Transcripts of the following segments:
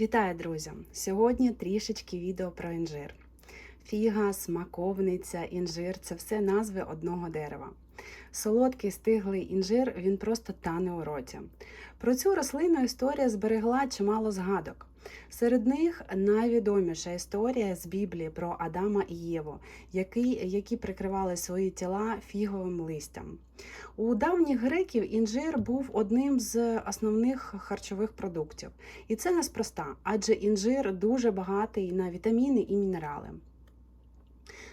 Вітаю, друзі! Сьогодні трішечки відео про інжир. Фіга, смаковниця, інжир це все назви одного дерева. Солодкий стиглий інжир він просто тане у роті. Про цю рослину історія зберегла чимало згадок. Серед них найвідоміша історія з Біблії про Адама і Єву, які, які прикривали свої тіла фіговим листям. У давніх греків інжир був одним з основних харчових продуктів. І це неспроста, адже інжир дуже багатий на вітаміни і мінерали.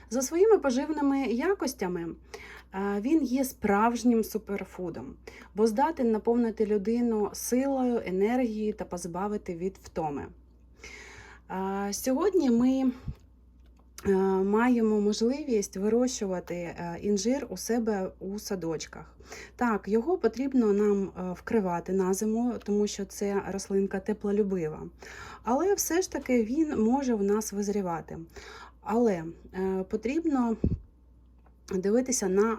За своїми поживними якостями е, він є справжнім суперфудом, бо здатен наповнити людину силою, енергією та позбавити від втоми. Е, Сьогодні ми е, маємо можливість вирощувати інжир у себе у садочках. Так, його потрібно нам вкривати на зиму, тому що це рослинка теплолюбива. Але все ж таки він може в нас визрівати. Але е, потрібно дивитися на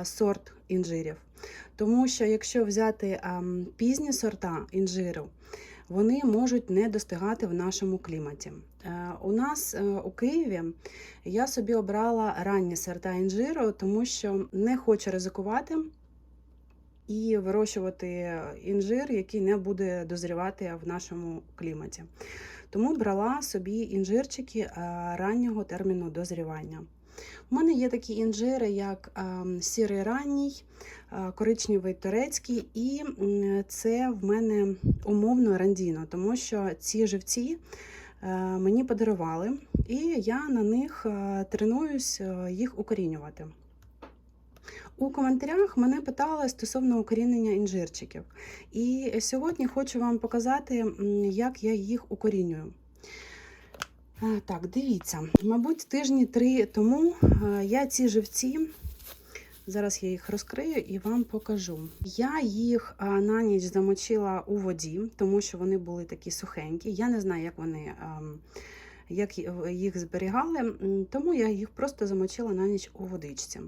е, сорт інжирів. Тому що якщо взяти е, пізні сорта інжиру, вони можуть не достигати в нашому кліматі. У нас у Києві я собі обрала ранні сорта інжиру, тому що не хочу ризикувати і вирощувати інжир, який не буде дозрівати в нашому кліматі. Тому брала собі інжирчики е, раннього терміну дозрівання. У мене є такі інжири, як ем, сірий ранній, е, коричневий турецький, і це в мене умовно рандіно, тому що ці живці е, мені подарували, і я на них е, тренуюсь е, їх укорінювати. У коментарях мене питали стосовно укорінення інжирчиків. І сьогодні хочу вам показати, як я їх укорінюю. Е, Так, дивіться, мабуть, тижні три тому е, я ці живці, зараз я їх розкрию і вам покажу. Я їх е, на ніч замочила у воді, тому що вони були такі сухенькі. Я не знаю, як вони. Як їх зберігали, тому я їх просто замочила на ніч у водичці.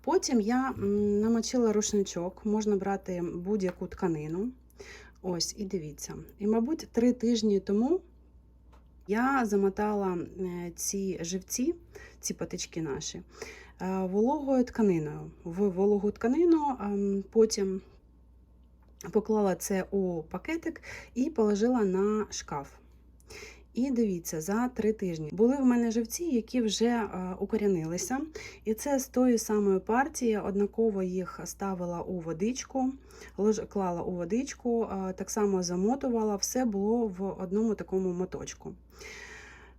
Потім я намочила рушничок, можна брати будь-яку тканину. Ось, і дивіться. І, мабуть, три тижні тому я замотала е, ці живці, ці патички наші, е, вологою тканиною. В вологу тканину ем, потім поклала це у пакетик і положила на шкаф. І дивіться, за три тижні були в мене живці, які вже е, укорінилися. І це з тої самої партії, однаково їх ставила у водичку, клала у водичку, е, так само замотувала, все було в одному такому моточку.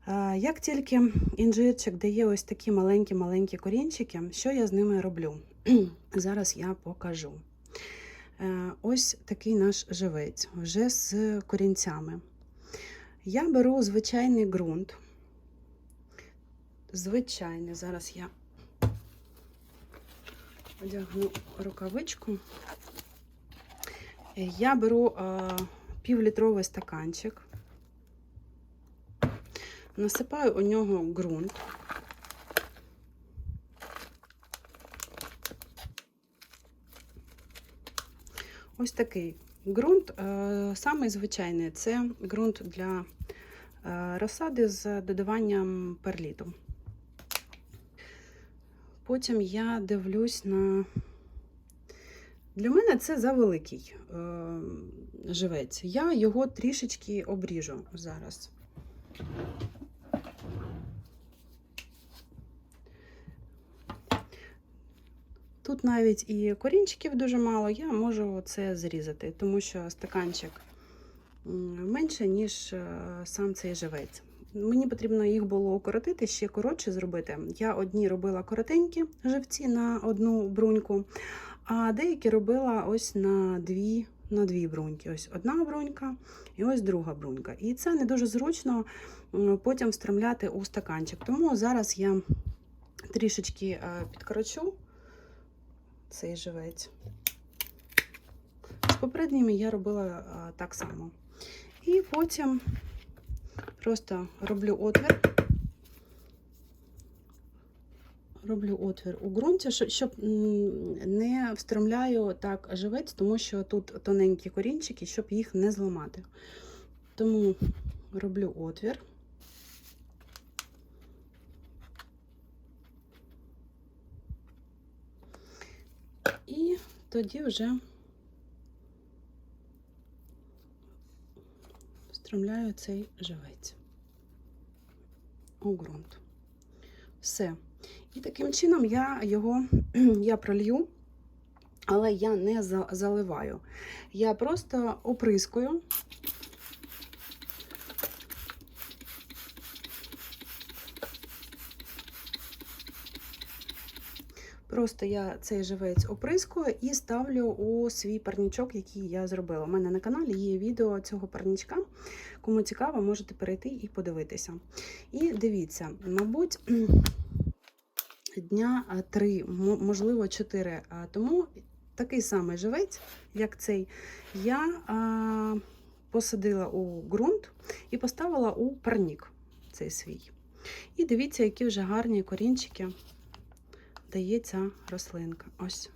Е, Як тільки інжирчик дає ось такі маленькі-маленькі корінчики, що я з ними роблю? Зараз я покажу. Ось такий наш живець, вже з корінцями. Я беру звичайний ґрунт. Звичайний, зараз я одягну рукавичку. Я беру е, півлітровий стаканчик, насипаю у нього ґрунт. Ось такий ґрунт, е, самий звичайний це ґрунт для е, розсади з додаванням перліту. Потім я дивлюсь на. Для мене це завеликий е, живець. Я його трішечки обріжу зараз. Тут навіть і корінчиків дуже мало, я можу це зрізати, тому що стаканчик менше, ніж е, сам цей живець. Мені потрібно їх було укоротити, ще коротше зробити. Я одні робила коротенькі живці на одну бруньку, а деякі робила ось на дві, на дві бруньки. Ось одна брунька і ось друга брунька. І це не дуже зручно потім встромляти у стаканчик. Тому зараз я трішечки е, підкорочу цей живець. З попередніми я робила а, так само. І потім просто роблю отвір. Роблю отвір у ґрунті, щоб не встромляю так живець, тому що тут тоненькі корінчики, щоб їх не зламати. Тому роблю отвір. І тоді вже встромляю цей живець у ґрунт. Все. І таким чином я його я пролью, але я не заливаю. Я просто оприскую. Просто я цей живець оприскую і ставлю у свій парнічок, який я зробила. У мене на каналі є відео цього парнічка. Кому цікаво, можете перейти і подивитися. І дивіться, мабуть, дня 3, можливо, 4 тому такий самий живець, як цей, я а, посадила у ґрунт і поставила у парнік цей свій. І дивіться, які вже гарні корінчики дає ця рослинка. Ось.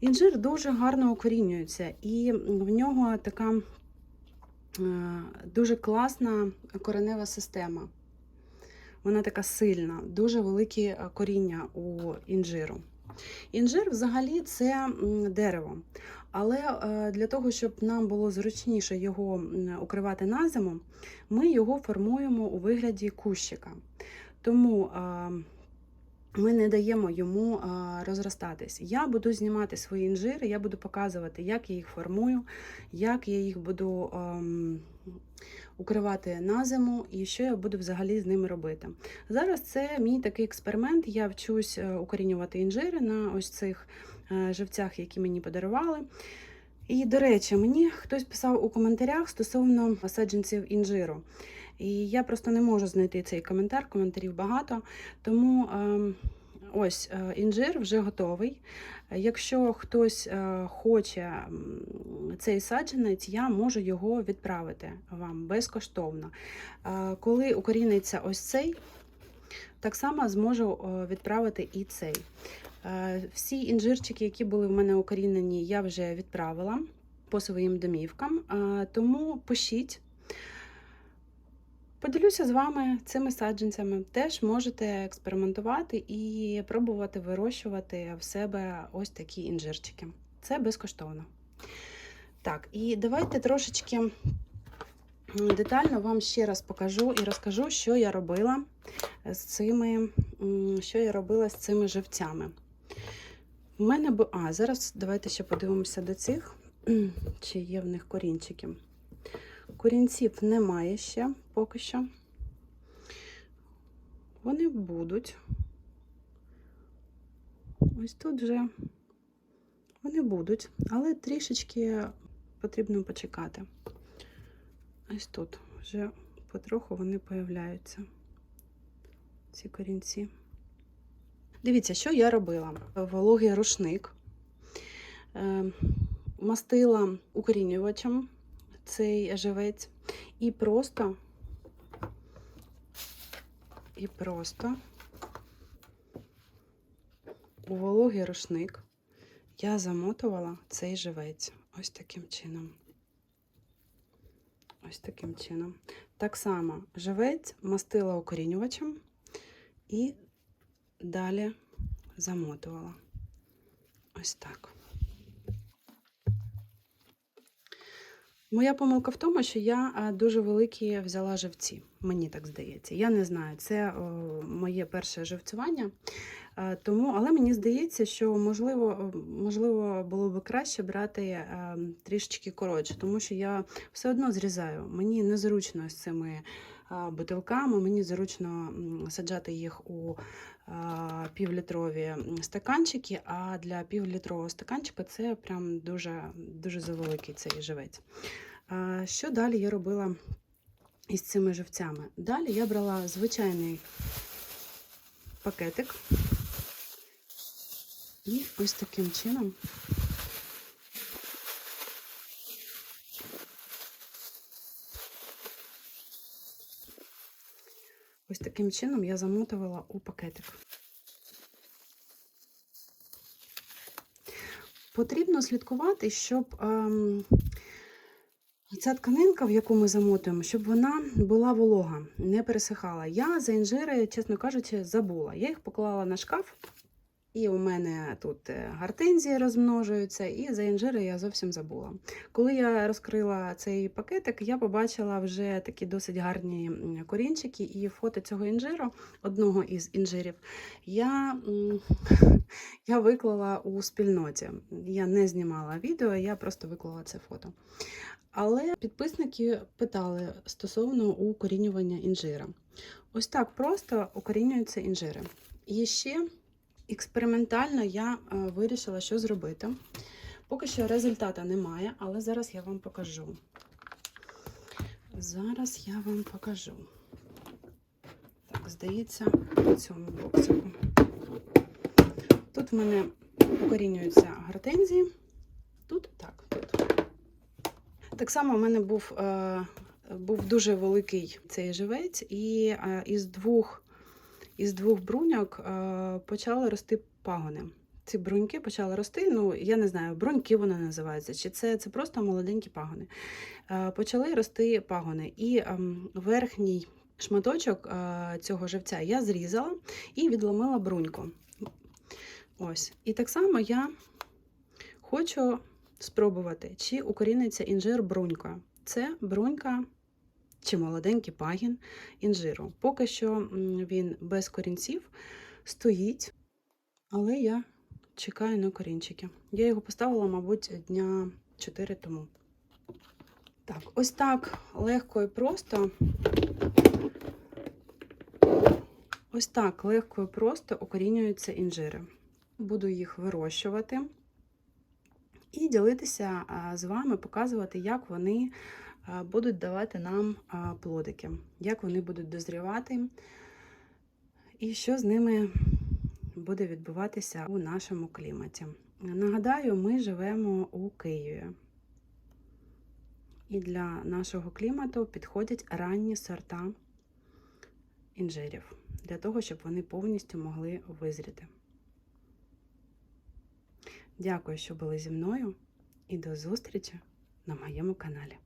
Інжир дуже гарно укорінюється, і в нього така е, дуже класна коренева система. Вона така сильна, дуже великі е, коріння у інжиру. Інжир взагалі це дерево. Але е, для того, щоб нам було зручніше його укривати на зиму, ми його формуємо у вигляді кущика. Тому ми не даємо йому розростатись. Я буду знімати свої інжири, я буду показувати, як я їх формую, як я їх буду ем, укривати на зиму і що я буду взагалі з ними робити. Зараз це мій такий експеримент. Я вчусь е, укорінювати інжири на ось цих е, живцях, які мені подарували. І, до речі, мені хтось писав у коментарях стосовно саджанців інжиру. І я просто не можу знайти цей коментар, коментарів багато. Тому е, ось е, інжир вже готовий. Якщо хтось е, хоче цей саджанець, я можу його відправити вам безкоштовно. Е, коли укоріниться ось цей, так само зможу відправити і цей. Всі інжирчики, які були в мене укорінені, я вже відправила по своїм домівкам. Тому пишіть. Поділюся з вами цими саджанцями. Теж можете експериментувати і пробувати вирощувати в себе ось такі інжирчики. Це безкоштовно. Так, і давайте трошечки детально вам ще раз покажу і розкажу, що я робила з цими, що я робила з цими живцями. У мене. А, зараз давайте ще подивимося до цих, чи є в них корінчики. Корінців немає ще поки що. Вони будуть. Ось тут вже вони будуть, але трішечки потрібно почекати. Ось тут вже потроху вони появляються, ці корінці. Дивіться, що я робила. Вологий рушник е, мастила укорінювачем цей живець і просто, і просто у вологий рушник я замотувала цей живець ось таким чином. Ось таким чином. Так само живець мастила укорінювачем і далі замотувала. Ось так. Моя помилка в тому, що я е, дуже великі взяла живці. Мені так здається. Я не знаю, це моє перше живцювання. Е, Тому, але мені здається, що можливо, е, можливо було б краще брати е, трішечки коротше, тому що я все одно зрізаю. Мені незручно з цими е, бутилками, мені зручно саджати їх у півлітрові стаканчики, а для півлітрового стаканчика це прям дуже, дуже завеликий цей живець. Що далі я робила із цими живцями? Далі я брала звичайний пакетик і ось таким чином ось таким чином я замотувала у пакетик. Потрібно слідкувати, щоб ем, ця тканинка, в яку ми замотуємо, щоб вона була волога, не пересихала. Я за інжири, чесно кажучи, забула. Я їх поклала на шкаф, і у мене тут е, гортензії розмножуються, і за інжири я зовсім забула. Коли я розкрила цей пакетик, я побачила вже такі досить гарні корінчики і фото цього інжиру, одного із інжирів, я, я виклала у спільноті. Я не знімала відео, я просто виклала це фото. Але підписники питали стосовно укорінювання інжира. Ось так просто укорінюються інжири. І ще експериментально я е, вирішила, що зробити. Поки що результату немає, але зараз я вам покажу. Зараз я вам покажу. Так, здається, в цьому боксику. Тут в мене укорінюються гортензії. Тут так, тут. Так само в мене був, е, був дуже великий цей живець, і е, із двох, із двох бруньок е, почали рости пагони. Ці бруньки почали рости. Ну, я не знаю, бруньки вони називаються, чи це, це просто молоденькі пагони. Е, почали рости пагони. І ем, верхній шматочок е, цього живця я зрізала і відломила бруньку. Ось. І так само я хочу спробувати, чи укоріниться інжир брунькою. Це брунька чи молоденький пагін інжиру. Поки що він без корінців стоїть, але я чекаю на корінчики. Я його поставила, мабуть, дня 4 тому. Так, ось так легко і просто. Ось так легко і просто укорінюються інжири. Буду їх вирощувати і ділитися з вами, показувати, як вони будуть давати нам плодики, як вони будуть дозрівати, і що з ними буде відбуватися у нашому кліматі. Нагадаю, ми живемо у Києві. І для нашого клімату підходять ранні сорта інжирів для того, щоб вони повністю могли визріти. Дякую, що були зі мною, і до зустрічі на моєму каналі.